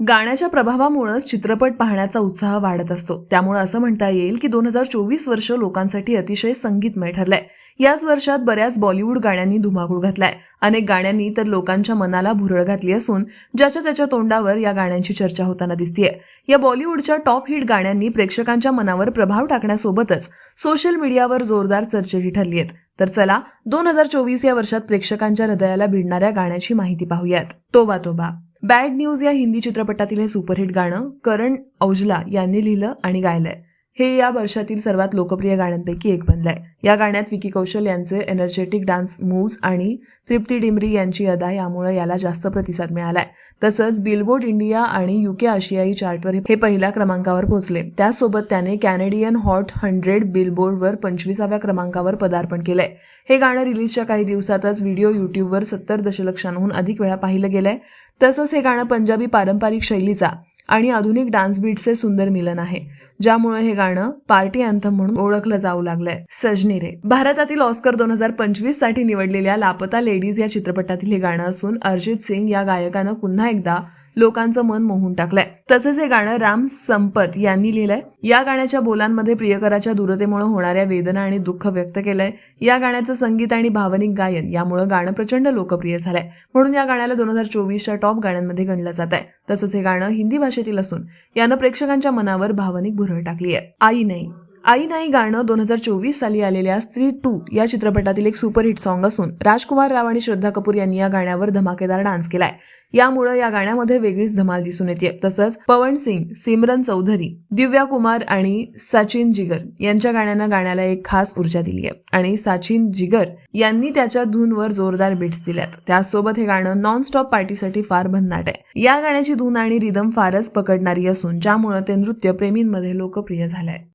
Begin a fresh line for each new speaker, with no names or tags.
गाण्याच्या प्रभावामुळेच चित्रपट पाहण्याचा उत्साह वाढत असतो. त्यामुळे असं म्हणता येईल की दोन हजार चोवीस वर्ष लोकांसाठी अतिशय संगीतमय ठरलंय. याच वर्षात बऱ्याच बॉलिवूड गाण्यांनी धुमाकूळ घातलाय. अनेक गाण्यांनी तर लोकांच्या मनाला भुरळ घातली असून ज्याच्या त्याच्या तोंडावर या गाण्यांची चर्चा होताना दिसतीये. या बॉलिवूडच्या टॉप हिट गाण्यांनी प्रेक्षकांच्या मनावर प्रभाव टाकण्यासोबतच सोशल मीडियावर जोरदार चर्चेची ठरली आहेत तर चला दोन हजार चोवीस या वर्षात प्रेक्षकांच्या हृदयाला भिडणाऱ्या गाण्याची माहिती पाहूयात. तोबा तोबा. बॅड न्यूज या हिंदी चित्रपटातील हे सुपरहिट गाणं करण औजला यांनी लिहिलं आणि गायलंय. हे या वर्षातील सर्वात लोकप्रिय गाण्यांपैकी एक बनलंय. या गाण्यात विकी कौशल यांचे एनर्जेटिक डान्स मूव्ज आणि तृप्ती डिमरी यांची अदा यामुळे याला जास्त प्रतिसाद मिळालाय. तसंच बिलबोर्ड इंडिया आणि युके आशियाई चार्टवर हे पहिल्या क्रमांकावर पोहोचले. त्यासोबत त्याने कॅनेडियन हॉट हंड्रेड बिलबोर्डवर पंचवीसाव्या क्रमांकावर पदार्पण केलंय. हे गाणं रिलीजच्या काही दिवसातच व्हिडिओ युट्यूबवर सत्तर दशलक्षांहून अधिक वेळा पाहिलं गेलंय. तसंच हे गाणं पंजाबी पारंपरिक शैलीचा आणि आधुनिक डान्स बीट्सचे सुंदर मिलन आहे ज्यामुळे हे गाणं पार्टी अँथम म्हणून ओळखलं जाऊ लागलंय. सजनी रे. भारतातील ऑस्कर दोन हजार पंचवीससाठी निवडलेल्या लापता लेडीज या चित्रपटातील हे गाणं असून अरिजित सिंग या गायकानं पुन्हा एकदा लोकांचं मन मोहून टाकलंय. तसेच हे गाणं राम संपत यांनी लिहिलंय. या गाण्याच्या बोलांमध्ये प्रियकराच्या दूरतेमुळे होणाऱ्या वेदना आणि दुःख व्यक्त केलंय. या गाण्याचं संगीत आणि भावनिक गायन यामुळे गाणं प्रचंड लोकप्रिय झालंय. म्हणून या गाण्याला दोन हजार चोवीसच्या टॉप गाण्यांमध्ये गणलं जात आहे तसंच हे गाणं हिंदी भाषेतील असून यानं प्रेक्षकांच्या मनावर भावनिक भुरळ टाकली आहे आई नाही. आई नाही गाणं दोन हजार चोवीस साली आलेल्या स्त्री टू या चित्रपटातील एक सुपरहिट सॉन्ग असून राजकुमार राव आणि श्रद्धा कपूर यांनी या गाण्यावर धमाकेदार डान्स केलाय. यामुळं या गाण्यामध्ये वेगळीच धमाल दिसून येते तसंच पवन सिंग सिमरन चौधरी दिव्या कुमार आणि सचिन जिगर यांच्या गाण्यानं गाण्याला एक खास ऊर्जा दिली आहे. आणि सचिन जिगर यांनी त्याच्या धूनवर जोरदार बिट्स दिल्यात. त्यासोबत हे गाणं नॉनस्टॉप पार्टीसाठी फार भन्नाट आहे. या गाण्याची धून आणि रिदम फारच पकडणारी असून ज्यामुळं ते नृत्यप्रेमींमध्ये लोकप्रिय झालंय.